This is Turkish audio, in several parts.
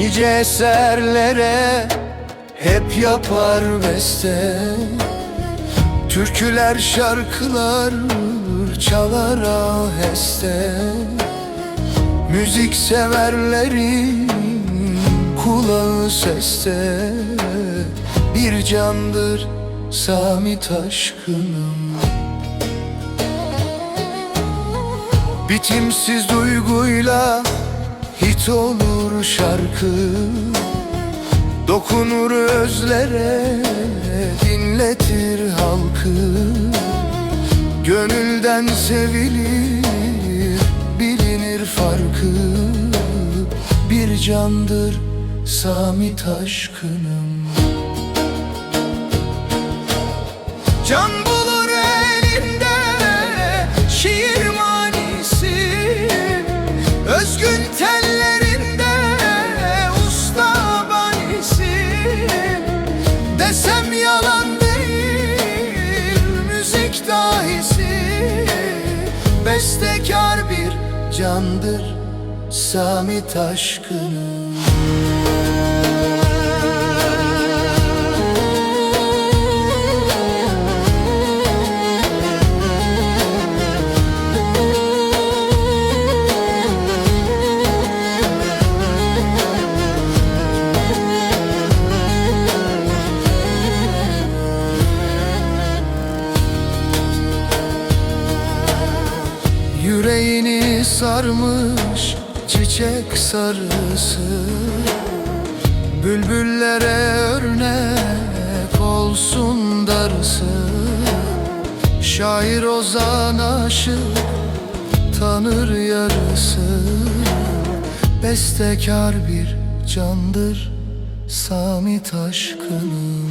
Nice eserlere hep yapar beste. Türküler şarkılar çalar aheste. Müzik severlerin kulağı seste. Bir candır Sami Taşkınım Bitimsiz duyguyla hit olur şarkı Dokunur özlere dinletir halkı. Gönülden sevilir bilinir farkı. Bir candır Sami Taşkınım Can bulur Bestekar bir candır Sami Taşkınım Yüreğini sarmış çiçek sarısı. Bülbüllere örnek olsun darısı. Şair ozan aşık tanır yarısı. Bestekar bir candır Sami Taşkınım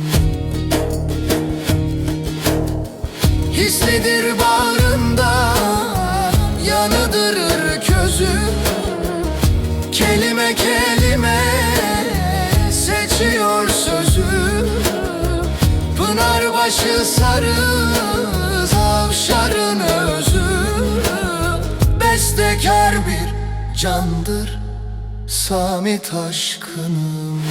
Hislidir bağrında Pınarbaşı sarı Zavşarın özü. Bestekar bir candır Sami Taşkınım